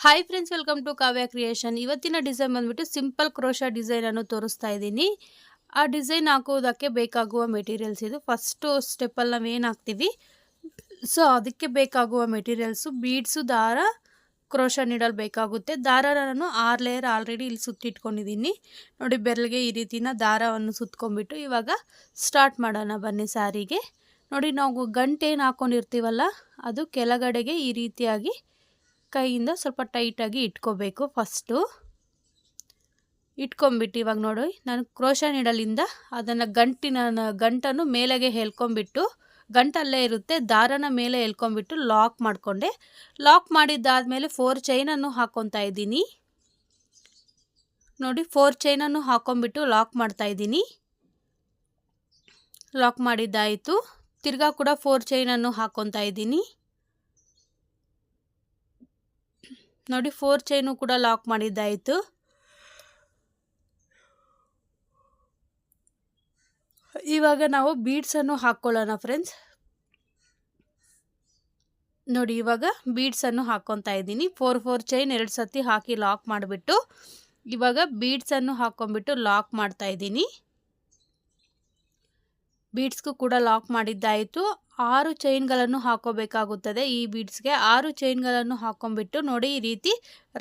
Hi friends welcome to Kavya creation ಇವತ್ತಿನ design ಬಂದ್ಬಿಟ್ಟು simple crochet ಡಿಸೈನನ್ನು ತೋರಿಸ್ತಾ ಇದ್ದೀನಿ. ಆ ಡಿಸೈನ್ ಹಾಕೋದಕ್ಕೆ ಬೇಕಾಗುವ ಮೆಟೀರಿಯಲ್ಸ್ ಇದು. ಫಸ್ಟು ಸ್ಟೆಪ್ಪಲ್ಲಿ ನಾವು ಏನು ಹಾಕ್ತೀವಿ ಸೊ ಅದಕ್ಕೆ ಬೇಕಾಗುವ ಮೆಟೀರಿಯಲ್ಸು ಬೀಡ್ಸು ದಾರ ಕ್ರೋಶ ನೀಡಲು ಬೇಕಾಗುತ್ತೆ. ದಾರ ನಾನು ಆರು ಲೇಯರ್ ಆಲ್ರೆಡಿ ಇಲ್ಲಿ ಸುತ್ತಿಟ್ಕೊಂಡಿದ್ದೀನಿ. ನೋಡಿ, ಬೆರಳಿಗೆ ಈ ರೀತಿನ ದಾರವನ್ನು ಸುತ್ಕೊಂಡ್ಬಿಟ್ಟು ಇವಾಗ ಸ್ಟಾರ್ಟ್ ಮಾಡೋಣ ಬನ್ನಿ ಸಾರಿಗೆ. ನೋಡಿ, ನಾವು ಗಂಟೇನು ಹಾಕ್ಕೊಂಡಿರ್ತೀವಲ್ಲ ಅದು ಕೆಳಗಡೆಗೆ ಈ ರೀತಿಯಾಗಿ ಕೈಯಿಂದ ಸ್ವಲ್ಪ ಟೈಟಾಗಿ ಇಟ್ಕೋಬೇಕು ಫಸ್ಟು ಇಟ್ಕೊಂಬಿಟ್ಟು ಇವಾಗ ನೋಡಿ, ನಾನು ಕ್ರೋಶ ನೀಡಲಿಂದ ಅದನ್ನು ಗಂಟಿನ, ಗಂಟನ್ನು ಮೇಲೆಗೆ ಹೇಳ್ಕೊಂಬಿಟ್ಟು ಗಂಟಲ್ಲೇ ಇರುತ್ತೆ, ದಾರನ ಮೇಲೆ ಎಳ್ಕೊಂಬಿಟ್ಟು ಲಾಕ್ ಮಾಡಿಕೊಂಡೆ. ಲಾಕ್ ಮಾಡಿದ್ದಾದಮೇಲೆ ಫೋರ್ ಚೈನನ್ನು ಹಾಕ್ಕೊತಾ ಇದ್ದೀನಿ. ನೋಡಿ ಫೋರ್ ಚೈನನ್ನು ಹಾಕ್ಕೊಂಬಿಟ್ಟು ಲಾಕ್ ಮಾಡ್ತಾ ಇದ್ದೀನಿ. ಲಾಕ್ ಮಾಡಿದ್ದಾಯಿತು. ತಿರ್ಗಾ ಕೂಡ ಫೋರ್ ಚೈನನ್ನು ಹಾಕ್ಕೊತಾ ಇದ್ದೀನಿ. ನೋಡಿ ಫೋರ್ ಚೈನು ಕೂಡ ಲಾಕ್ ಮಾಡಿದ್ದಾಯಿತು. ಇವಾಗ ನಾವು ಬೀಡ್ಸನ್ನು ಹಾಕ್ಕೊಳ್ಳೋಣ ಫ್ರೆಂಡ್ಸ್ ನೋಡಿ, ಇವಾಗ ಬೀಡ್ಸನ್ನು ಹಾಕ್ಕೊತಾ ಇದ್ದೀನಿ. ಫೋರ್ ಫೋರ್ ಚೈನ್ ಎರಡು ಸತಿ ಹಾಕಿ ಲಾಕ್ ಮಾಡಿಬಿಟ್ಟು, ಇವಾಗ ಬೀಡ್ಸನ್ನು ಹಾಕ್ಕೊಂಬಿಟ್ಟು ಲಾಕ್ ಮಾಡ್ತಾ ಇದ್ದೀನಿ. ಬೀಡ್ಸ್ಗೂ ಕೂಡ ಲಾಕ್ ಮಾಡಿದ್ದಾಯಿತು. ಆರು ಚೈನ್ಗಳನ್ನು ಹಾಕೋಬೇಕಾಗುತ್ತದೆ ಈ ಬೀಡ್ಸ್ಗೆ. ಆರು ಚೈನ್ಗಳನ್ನು ಹಾಕೊಂಡ್ಬಿಟ್ಟು ನೋಡಿ ಈ ರೀತಿ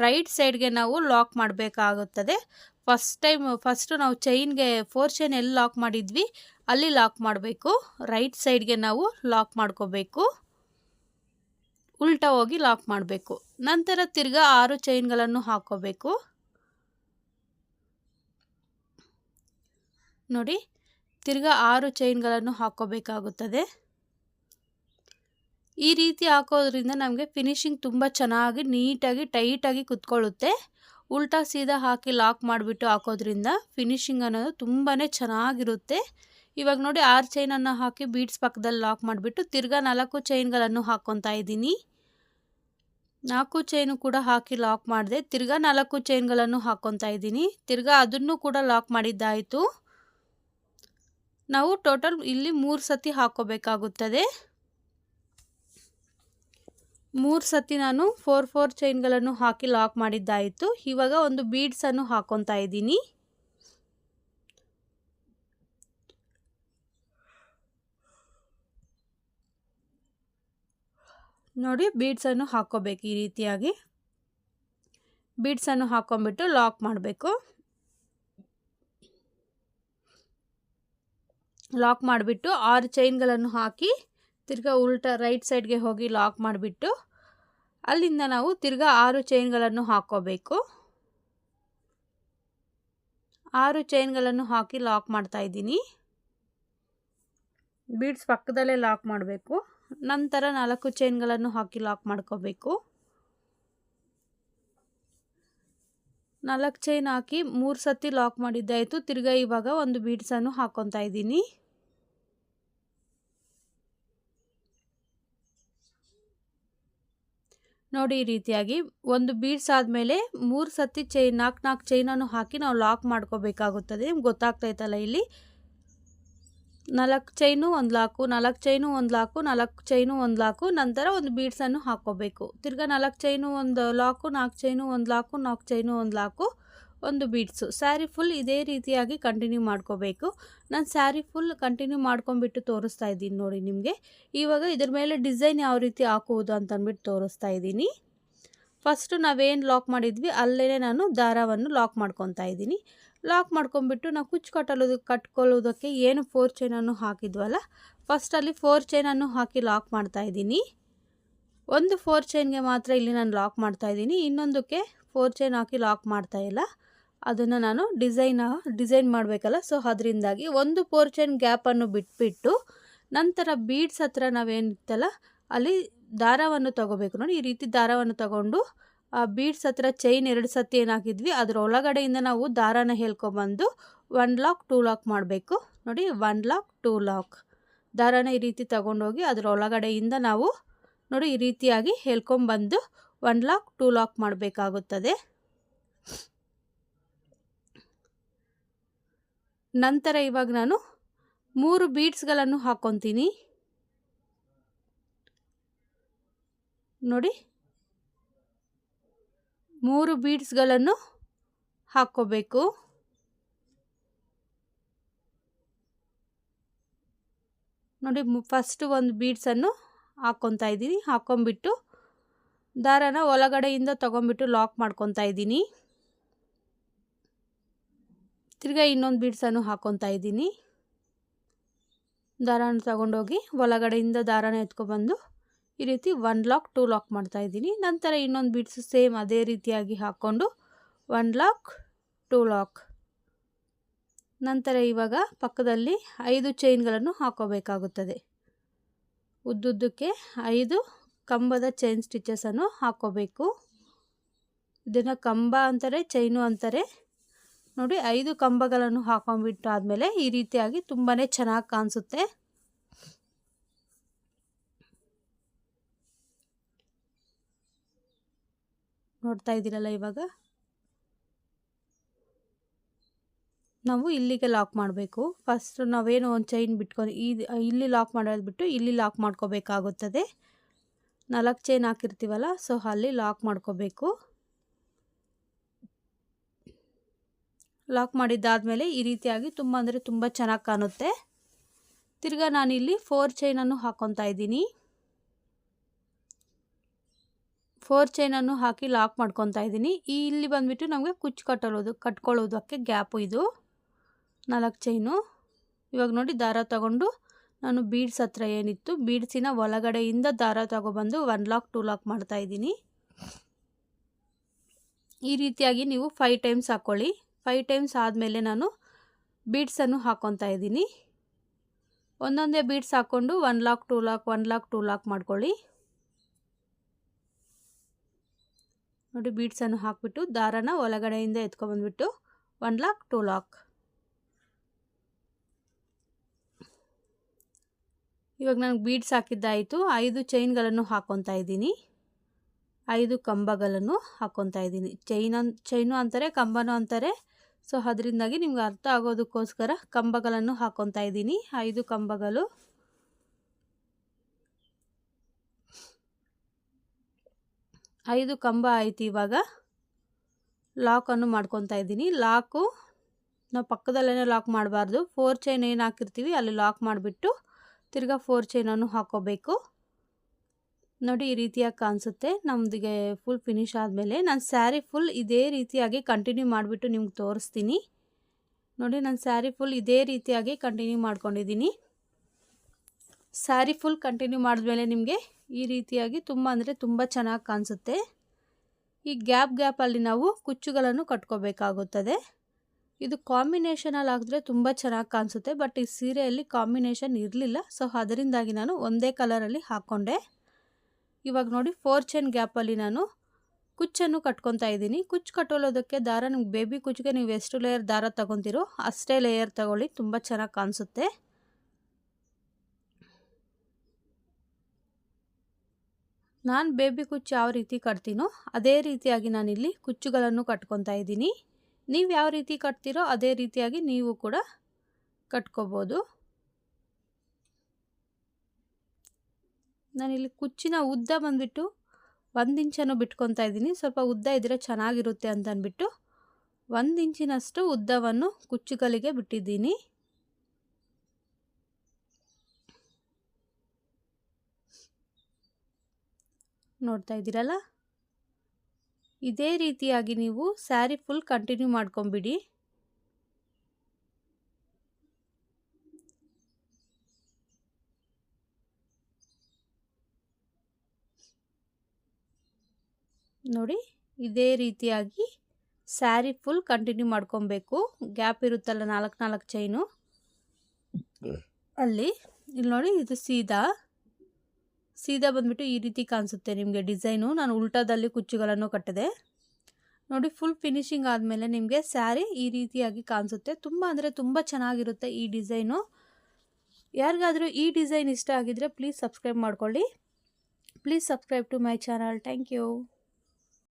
ರೈಟ್ ಸೈಡ್ಗೆ ನಾವು ಲಾಕ್ ಮಾಡಬೇಕಾಗುತ್ತದೆ. ಫಸ್ಟ್ ಟೈಮ್, ಫಸ್ಟು ನಾವು ಚೈನ್ಗೆ ಫೋರ್ ಚೈನ್ ಎಲ್ಲಿ ಲಾಕ್ ಮಾಡಿದ್ವಿ, ಅಲ್ಲಿ ಲಾಕ್ ಮಾಡಬೇಕು. ರೈಟ್ ಸೈಡ್ಗೆ ನಾವು ಲಾಕ್ ಮಾಡ್ಕೋಬೇಕು. ಉಲ್ಟಾ ಹೋಗಿ ಲಾಕ್ ಮಾಡಬೇಕು. ನಂತರ ತಿರ್ಗ ಆರು ಚೈನ್ಗಳನ್ನು ಹಾಕೋಬೇಕು. ನೋಡಿ ತಿರ್ಗಾ ಆರು ಚೈನ್ಗಳನ್ನು ಹಾಕೋಬೇಕಾಗುತ್ತದೆ ಈ ರೀತಿ ಹಾಕೋದ್ರಿಂದ ನಮಗೆ ಫಿನಿಶಿಂಗ್ ತುಂಬ ಚೆನ್ನಾಗಿ ನೀಟಾಗಿ ಟೈಟಾಗಿ ಕುತ್ಕೊಳ್ಳುತ್ತೆ. ಉಲ್ಟಾ ಸೀದಾ ಹಾಕಿ ಲಾಕ್ ಮಾಡಿಬಿಟ್ಟು ಹಾಕೋದ್ರಿಂದ ಫಿನಿಶಿಂಗ್ ಅನ್ನೋದು ತುಂಬಾ ಚೆನ್ನಾಗಿರುತ್ತೆ. ಇವಾಗ ನೋಡಿ ಆರು ಚೈನನ್ನು ಹಾಕಿ ಬೀಡ್ಸ್ ಪಕ್ಕದಲ್ಲಿ ಲಾಕ್ ಮಾಡಿಬಿಟ್ಟು ತಿರ್ಗಾ ನಾಲ್ಕು ಚೈನ್ಗಳನ್ನು ಹಾಕ್ಕೊತಾ ಇದ್ದೀನಿ. ನಾಲ್ಕು ಚೈನು ಕೂಡ ಹಾಕಿ ಲಾಕ್ ಮಾಡಿದೆ ತಿರ್ಗಾ ನಾಲ್ಕು ಚೈನ್ಗಳನ್ನು ಹಾಕ್ಕೊತಾ ಇದ್ದೀನಿ. ತಿರ್ಗಾ ಅದನ್ನು ಕೂಡ ಲಾಕ್ ಮಾಡಿದ್ದಾಯಿತು. ನಾವು ಟೋಟಲ್ ಇಲ್ಲಿ ಮೂರು ಸತಿ ಹಾಕೋಬೇಕಾಗುತ್ತದೆ. ಮೂರು ಸತಿ ನಾನು ಫೋರ್ ಫೋರ್ ಚೈನ್ಗಳನ್ನು ಹಾಕಿ ಲಾಕ್ ಮಾಡಿದ್ದಾಯಿತು. ಇವಾಗ ಒಂದು ಬೀಡ್ಸನ್ನು ಹಾಕ್ಕೊತಾ ಇದ್ದೀನಿ. ನೋಡಿ ಬೀಡ್ಸನ್ನು ಹಾಕ್ಕೋಬೇಕು ಈ ರೀತಿಯಾಗಿ. ಬೀಡ್ಸನ್ನು ಹಾಕ್ಕೊಂಬಿಟ್ಟು ಲಾಕ್ ಮಾಡಬೇಕು. ಲಾಕ್ ಮಾಡಿಬಿಟ್ಟು ಆರು ಚೈನ್ಗಳನ್ನು ಹಾಕಿ ತಿರ್ಗಾ ಉಲ್ಟಾ ರೈಟ್ ಸೈಡ್ಗೆ ಹೋಗಿ ಲಾಕ್ ಮಾಡಿಬಿಟ್ಟು ಅಲ್ಲಿಂದ ನಾವು ತಿರ್ಗಾ ಆರು ಚೈನ್ಗಳನ್ನು ಹಾಕ್ಕೋಬೇಕು ಆರು ಚೈನ್ಗಳನ್ನು ಹಾಕಿ ಲಾಕ್ ಮಾಡ್ತಾ ಇದ್ದೀನಿ. ಬೀಡ್ಸ್ ಪಕ್ಕದಲ್ಲೇ ಲಾಕ್ ಮಾಡಬೇಕು. ನಂತರ ನಾಲ್ಕು ಚೈನ್ಗಳನ್ನು ಹಾಕಿ ಲಾಕ್ ಮಾಡ್ಕೋಬೇಕು. ನಾಲ್ಕು ಚೈನ್ ಹಾಕಿ ಮೂರು ಸತಿ ಲಾಕ್ ಮಾಡಿದ್ದಾಯಿತು ತಿರ್ಗಾ ಇವಾಗ ಒಂದು ಬೀಡ್ಸನ್ನು ಹಾಕೊತಾ ಇದ್ದೀನಿ. ನೋಡಿ ಈ ರೀತಿಯಾಗಿ ಒಂದು ಬೀಡ್ಸ್ ಆದಮೇಲೆ ಮೂರು ಸತಿ ಚೈನ್ ನಾಲ್ಕು ನಾಲ್ಕು ಚೈನನ್ನು ಹಾಕಿ ನಾವು ಲಾಕ್ ಮಾಡ್ಕೋಬೇಕಾಗುತ್ತದೆ. ಗೊತ್ತಾಗ್ತೈತಲ್ಲ ಇಲ್ಲಿ? ನಾಲ್ಕು ಚೈನು, ಒಂದು ಲಾಕು, ನಾಲ್ಕು ಚೈನು, ಒಂದು ಲಾಕು, ನಾಲ್ಕು ಚೈನು, ಒಂದು ಲಾಕು, ನಂತರ ಒಂದು ಬೀಡ್ಸನ್ನು ಹಾಕ್ಕೋಬೇಕು ತಿರ್ಗಾ ನಾಲ್ಕು ಚೈನು, ಒಂದು ಲಾಕು, ನಾಲ್ಕು ಚೈನು, ಒಂದು ಲಾಕು, ನಾಲ್ಕು ಚೈನು, ಒಂದು ಲಾಕು, ಒಂದು ಬೀಡ್ಸು. ಸ್ಯಾರಿ ಫುಲ್ ಇದೇ ರೀತಿಯಾಗಿ ಕಂಟಿನ್ಯೂ ಮಾಡ್ಕೋಬೇಕು. ನಾನು ಸ್ಯಾರಿ ಫುಲ್ ಕಂಟಿನ್ಯೂ ಮಾಡ್ಕೊಂಬಿಟ್ಟು ತೋರಿಸ್ತಾ ಇದ್ದೀನಿ ನೋಡಿ ನಿಮಗೆ. ಇವಾಗ ಇದ್ರ ಮೇಲೆ ಡಿಸೈನ್ ಯಾವ ರೀತಿ ಹಾಕುವುದು ಅಂತ ಅಂದ್ಬಿಟ್ಟು ತೋರಿಸ್ತಾ ಇದ್ದೀನಿ. ಫಸ್ಟು ನಾವೇನು ಲಾಕ್ ಮಾಡಿದ್ವಿ ಅಲ್ಲೇ ನಾನು ದಾರವನ್ನು ಲಾಕ್ ಮಾಡ್ಕೊತಾ ಇದ್ದೀನಿ. ಲಾಕ್ ಮಾಡ್ಕೊಂಡ್ಬಿಟ್ಟು ನಾವು ಕುಚ್ಚು ಕಟ್ಟಲು ಕಟ್ಕೊಳ್ಳೋದಕ್ಕೆ ಏನು ಫೋರ್ ಚೈನನ್ನು ಹಾಕಿದ್ವಲ್ಲ? ಫಸ್ಟಲ್ಲಿ ಫೋರ್ ಚೈನನ್ನು ಹಾಕಿ ಲಾಕ್ ಮಾಡ್ತಾ ಇದ್ದೀನಿ. ಒಂದು ಫೋರ್ ಚೈನ್ಗೆ ಮಾತ್ರ ಇಲ್ಲಿ ನಾನು ಲಾಕ್ ಮಾಡ್ತಾ ಇದ್ದೀನಿ. ಇನ್ನೊಂದಕ್ಕೆ ಫೋರ್ ಚೈನ್ ಹಾಕಿ ಲಾಕ್ ಮಾಡ್ತಾ ಇಲ್ಲ. ಅದನ್ನು ನಾನು ಡಿಸೈನ್ ಡಿಸೈನ್ ಮಾಡಬೇಕಲ್ಲ? ಸೊ ಅದರಿಂದಾಗಿ ಒಂದು ಫೋರ್ ಚೈನ್ ಗ್ಯಾಪನ್ನು ಬಿಟ್ಬಿಟ್ಟು ನಂತರ ಬೀಡ್ಸ್ ಹತ್ರ ನಾವೇನಿತ್ತಲ್ಲ, ಅಲ್ಲಿ ದಾರವನ್ನು ತಗೋಬೇಕು ನೋಡಿ. ಈ ರೀತಿ ದಾರವನ್ನು ತಗೊಂಡು ಬೀಡ್ಸ್ ಹತ್ರ ಚೈನ್ ಎರಡು ಸತಿ ಏನಾಕಿದ್ವಿ ಅದರ ಒಳಗಡೆಯಿಂದ ನಾವು ದಾರಾನ ಹೇಳ್ಕೊಬಂದು ಒನ್ ಲಾಕ್ ಟೂ ಲಾಕ್ ಮಾಡಬೇಕು. ನೋಡಿ ಒನ್ ಲಾಕ್ ಟೂ ಲಾಕ್ ದಾರಾನ ಈ ರೀತಿ ತಗೊಂಡೋಗಿ ಅದರ ಒಳಗಡೆಯಿಂದ ನಾವು ನೋಡಿ ಈ ರೀತಿಯಾಗಿ ಹೇಳ್ಕೊಂಬಂದು ಒನ್ ಲಾಕ್ ಟೂ ಲಾಕ್ ಮಾಡಬೇಕಾಗುತ್ತದೆ. ನಂತರ ಇವಾಗ ನಾನು ಮೂರು ಬೀಡ್ಸ್ಗಳನ್ನು ಹಾಕ್ಕೊತೀನಿ ನೋಡಿ ಮೂರು ಬೀಡ್ಸ್ಗಳನ್ನು ಹಾಕ್ಕೋಬೇಕು. ನೋಡಿ ಫಸ್ಟ್ ಒಂದು ಬೀಡ್ಸನ್ನು ಹಾಕ್ಕೊತಾ ಇದ್ದೀನಿ. ಹಾಕ್ಕೊಂಬಿಟ್ಟು ದಾರನ ಒಳಗಡೆಯಿಂದ ತೊಗೊಂಬಿಟ್ಟು ಲಾಕ್ ಮಾಡ್ಕೊತಾ ಇದ್ದೀನಿ. ತಿರ್ಗಾ ಇನ್ನೊಂದು ಬೀಡ್ಸನ್ನು ಹಾಕ್ಕೊತಾ ಇದ್ದೀನಿ. ದಾರನ ತಗೊಂಡೋಗಿ ಒಳಗಡೆಯಿಂದ ದಾರನ ಎತ್ಕೊಬಂದು ಈ ರೀತಿ ಒನ್ ಲಾಕ್ ಟೂ ಲಾಕ್ ಮಾಡ್ತಾ ಇದ್ದೀನಿ. ನಂತರ ಇನ್ನೊಂದು ಬಿಡ್ಸು ಸೇಮ್ ಅದೇ ರೀತಿಯಾಗಿ ಹಾಕ್ಕೊಂಡು ಒನ್ ಲಾಕ್ ಟೂ ಲಾಕ್ ನಂತರ ಇವಾಗ ಪಕ್ಕದಲ್ಲಿ ಐದು ಚೈನ್ಗಳನ್ನು ಹಾಕೋಬೇಕಾಗುತ್ತದೆ. ಉದ್ದುದ್ದಕ್ಕೆ ಐದು ಕಂಬದ ಚೈನ್ ಸ್ಟಿಚಸನ್ನು ಹಾಕೋಬೇಕು. ಇದನ್ನು ಕಂಬ ಅಂತಾರೆ ಚೈನು ಅಂತಾರೆ. ನೋಡಿ, ಐದು ಕಂಬಗಳನ್ನು ಹಾಕೊಂಡ್ಬಿಟ್ಟು ಆದಮೇಲೆ ಈ ರೀತಿಯಾಗಿ ತುಂಬಾ ಚೆನ್ನಾಗಿ ಕಾಣಿಸುತ್ತೆ. ನೋಡ್ತಾ ಇದ್ದೀರಲ್ಲ ಇವಾಗ? ನಾವು ಇಲ್ಲಿಗೆ ಲಾಕ್ ಮಾಡಬೇಕು. ಫಸ್ಟ್ ನಾವೇನು ಒಂದು ಚೈನ್ ಬಿಟ್ಕೊಂಡು ಇಲ್ಲಿ ಲಾಕ್ ಮಾಡೋದು ಬಿಟ್ಟು ಇಲ್ಲಿ ಲಾಕ್ ಮಾಡ್ಕೋಬೇಕಾಗುತ್ತದೆ. ನಾಲ್ಕು ಚೈನ್ ಹಾಕಿರ್ತೀವಲ್ಲ ಸೊ ಅಲ್ಲಿ ಲಾಕ್ ಮಾಡ್ಕೋಬೇಕು. ಲಾಕ್ ಮಾಡಿದ್ದಾದಮೇಲೆ ಈ ರೀತಿಯಾಗಿ ತುಂಬ ಅಂದರೆ ತುಂಬ ಚೆನ್ನಾಗಿ ಕಾಣುತ್ತೆ. ತಿರ್ಗಾ ನಾನಿಲ್ಲಿ ಫೋರ್ ಚೈನನ್ನು ಹಾಕ್ಕೊತಾ ಇದ್ದೀನಿ. ಫೋರ್ ಚೈನನ್ನು ಹಾಕಿ ಲಾಕ್ ಮಾಡ್ಕೊತಾ ಇದ್ದೀನಿ. ಈ ಇಲ್ಲಿ ಬಂದುಬಿಟ್ಟು ನಮಗೆ ಕುಚ್ಚು ಕಟ್ಟೋದು ಕಟ್ಕೊಳ್ಳೋದಕ್ಕೆ ಗ್ಯಾಪು ಇದು. ನಾಲ್ಕು ಚೈನು. ಇವಾಗ ನೋಡಿ ದಾರ ತಗೊಂಡು ನಾನು ಬೀಡ್ಸ್ ಹತ್ರ ಏನಿತ್ತು, ಬೀಡ್ಸಿನ ಒಳಗಡೆಯಿಂದ ದಾರ ತಗೊಬಂದು ಒನ್ ಲಾಕ್, ಟೂ ಲಾಕ್ ಮಾಡ್ತಾ ಇದ್ದೀನಿ. ಈ ರೀತಿಯಾಗಿ ನೀವು ಫೈವ್ ಟೈಮ್ಸ್ ಹಾಕ್ಕೊಳ್ಳಿ ಫೈವ್ ಟೈಮ್ಸ್ ಆದಮೇಲೆ ನಾನು ಬೀಡ್ಸನ್ನು ಹಾಕ್ಕೊತಾ ಇದ್ದೀನಿ. ಒಂದೊಂದೇ ಬೀಡ್ಸ್ ಹಾಕ್ಕೊಂಡು one lock, two lock, one lock, two lock ಮಾಡ್ಕೊಳ್ಳಿ. ನೋಡಿ ಬೀಡ್ಸನ್ನು ಹಾಕಿಬಿಟ್ಟು ದಾರನ ಒಳಗಡೆಯಿಂದ ಎತ್ಕೊಬಂದ್ಬಿಟ್ಟು ಒನ್ ಲಾಕ್ ಟೂ ಲಾಕ್ ಇವಾಗ ನನಗೆ ಬೀಡ್ಸ್ ಹಾಕಿದ್ದಾಯಿತು. ಐದು ಚೈನ್ಗಳನ್ನು ಹಾಕ್ಕೊತಾ ಇದ್ದೀನಿ. ಐದು ಕಂಬಗಳನ್ನು ಹಾಕ್ಕೊತಾ ಇದ್ದೀನಿ. ಚೈನ್ ಚೈನು ಅಂತಾರೆ, ಕಂಬನೂ ಅಂತಾರೆ. ಸೊ ಅದರಿಂದಾಗಿ ನಿಮ್ಗೆ ಅರ್ಥ ಆಗೋದಕ್ಕೋಸ್ಕರ ಕಂಬಗಳನ್ನು ಹಾಕ್ಕೊತಾ ಇದ್ದೀನಿ. ಐದು ಕಂಬಗಳು. ಐದು ಕಂಬ ಆಯಿತು ಇವಾಗ. ಲಾಕನ್ನು ಮಾಡ್ಕೊತಾ ಇದ್ದೀನಿ. ಲಾಕು ನಾವು ಪಕ್ಕದಲ್ಲೇ ಲಾಕ್ ಮಾಡಬಾರ್ದು. ಫೋರ್ ಚೈನ್ ಏನು ಹಾಕಿರ್ತೀವಿ ಅಲ್ಲಿ ಲಾಕ್ ಮಾಡಿಬಿಟ್ಟು ತಿರ್ಗಾ ಫೋರ್ ಚೈನನ್ನು ಹಾಕೋಬೇಕು. ನೋಡಿ ಈ ರೀತಿಯಾಗಿ ಕಾಣಿಸುತ್ತೆ. ನಮ್ದಿಗೆ ಫುಲ್ ಫಿನಿಶ್ ಆದಮೇಲೆ ನಾನು ಸ್ಯಾರಿ ಫುಲ್ ಇದೇ ರೀತಿಯಾಗಿ ಕಂಟಿನ್ಯೂ ಮಾಡಿಬಿಟ್ಟು ನಿಮ್ಗೆ ತೋರಿಸ್ತೀನಿ. ನೋಡಿ ನಾನು ಸ್ಯಾರಿ ಫುಲ್ ಇದೇ ರೀತಿಯಾಗಿ ಕಂಟಿನ್ಯೂ ಮಾಡ್ಕೊಂಡಿದ್ದೀನಿ. ಸ್ಯಾರಿ ಫುಲ್ ಕಂಟಿನ್ಯೂ ಮಾಡಿದ್ಮೇಲೆ ನಿಮಗೆ ಈ ರೀತಿಯಾಗಿ ತುಂಬ ಅಂದರೆ ತುಂಬ ಚೆನ್ನಾಗಿ ಕಾಣಿಸುತ್ತೆ. ಈ ಗ್ಯಾಪ್ ಗ್ಯಾಪಲ್ಲಿ ನಾವು ಕುಚ್ಚುಗಳನ್ನು ಕಟ್ಕೋಬೇಕಾಗುತ್ತದೆ. ಇದು ಕಾಂಬಿನೇಷನಲ್ಲಿ ಹಾಕಿದ್ರೆ ತುಂಬ ಚೆನ್ನಾಗಿ ಕಾಣಿಸುತ್ತೆ. ಬಟ್ ಈ ಸೀರೆಯಲ್ಲಿ ಕಾಂಬಿನೇಷನ್ ಇರಲಿಲ್ಲ. ಸೊ, ಅದರಿಂದಾಗಿ ನಾನು ಒಂದೇ ಕಲರಲ್ಲಿ ಹಾಕ್ಕೊಂಡೆ. ಇವಾಗ ನೋಡಿ ಫೋರ್ ಚೈನ್ ಗ್ಯಾಪಲ್ಲಿ ನಾನು ಕುಚ್ಚನ್ನು ಕಟ್ಕೊತಾ ಇದ್ದೀನಿ. ಕುಚ್ಚು ಕಟ್ಟೋಲೋದಕ್ಕೆ ದಾರ, ನಿಮ್ಗೆ ಬೇಬಿ ಕುಚ್ಚಿಗೆ ನೀವು ಎಷ್ಟು ಲೇಯರ್ ದಾರ ತೊಗೊತೀರೋ ಅಷ್ಟೇ ಲೇಯರ್ ತಗೊಳ್ಳಿ, ತುಂಬ ಚೆನ್ನಾಗಿ ಕಾಣಿಸುತ್ತೆ. ನಾನು ಬೇಬಿ ಕುಚ್ಚು ಯಾವ ರೀತಿ ಕಟ್ತೀನೋ ಅದೇ ರೀತಿಯಾಗಿ ನಾನಿಲ್ಲಿ ಕುಚ್ಚುಗಳನ್ನು ಕಟ್ಕೊತಾ ಇದ್ದೀನಿ. ನೀವು ಯಾವ ರೀತಿ ಕಟ್ತೀರೋ ಅದೇ ರೀತಿಯಾಗಿ ನೀವು ಕೂಡ ಕಟ್ಕೋಬೋದು. ನಾನಿಲ್ಲಿ ಕುಚ್ಚಿನ ಉದ್ದ ಬಂದುಬಿಟ್ಟು ಒಂದು ಇಂಚನ್ನು ಬಿಟ್ಕೊತಾ ಇದ್ದೀನಿ. ಸ್ವಲ್ಪ ಉದ್ದ ಇದ್ದರೆ ಚೆನ್ನಾಗಿರುತ್ತೆ ಅಂತ ಅಂದ್ಬಿಟ್ಟು ಒಂದು ಇಂಚಿನಷ್ಟು ಉದ್ದವನ್ನು ಕುಚ್ಚುಗಳಿಗೆ ಬಿಟ್ಟಿದ್ದೀನಿ. ನೋಡ್ತಾ ಇದ್ದೀರಲ್ಲ? ಇದೇ ರೀತಿಯಾಗಿ ನೀವು ಸ್ಯಾರಿ ಫುಲ್ ಕಂಟಿನ್ಯೂ ಮಾಡ್ಕೊಂಬಿಡಿ. ನೋಡಿ ಇದೇ ರೀತಿಯಾಗಿ ಸ್ಯಾರಿ ಫುಲ್ ಕಂಟಿನ್ಯೂ ಮಾಡ್ಕೊಬೇಕು. ಗ್ಯಾಪ್ ಇರುತ್ತಲ್ಲ ನಾಲ್ಕು ನಾಲ್ಕು ಚೈನು. ಅಲ್ಲಿ ಇಲ್ಲಿ ನೋಡಿ ಇದು ಸೀದಾ. ಸೀದಾ ಬಂದುಬಿಟ್ಟು ಈ ರೀತಿ ಕಾಣಿಸುತ್ತೆ ನಿಮಗೆ ಡಿಸೈನು. ನಾನು ಉಲ್ಟಾದಲ್ಲಿ ಕುಚ್ಚುಗಳನ್ನು ಕಟ್ಟಿದೆ. ನೋಡಿ ಫುಲ್ ಫಿನಿಶಿಂಗ್ ಆದಮೇಲೆ ನಿಮಗೆ ಸ್ಯಾರಿ ಈ ರೀತಿಯಾಗಿ ಕಾಣಿಸುತ್ತೆ. ತುಂಬ ಅಂದರೆ ತುಂಬ ಚೆನ್ನಾಗಿರುತ್ತೆ ಈ ಡಿಸೈನು. ಯಾರಿಗಾದರೂ ಈ ಡಿಸೈನ್ ಇಷ್ಟ ಆಗಿದ್ದರೆ ಪ್ಲೀಸ್ ಸಬ್ಸ್ಕ್ರೈಬ್ ಮಾಡ್ಕೊಳ್ಳಿ. Please subscribe to my channel thank you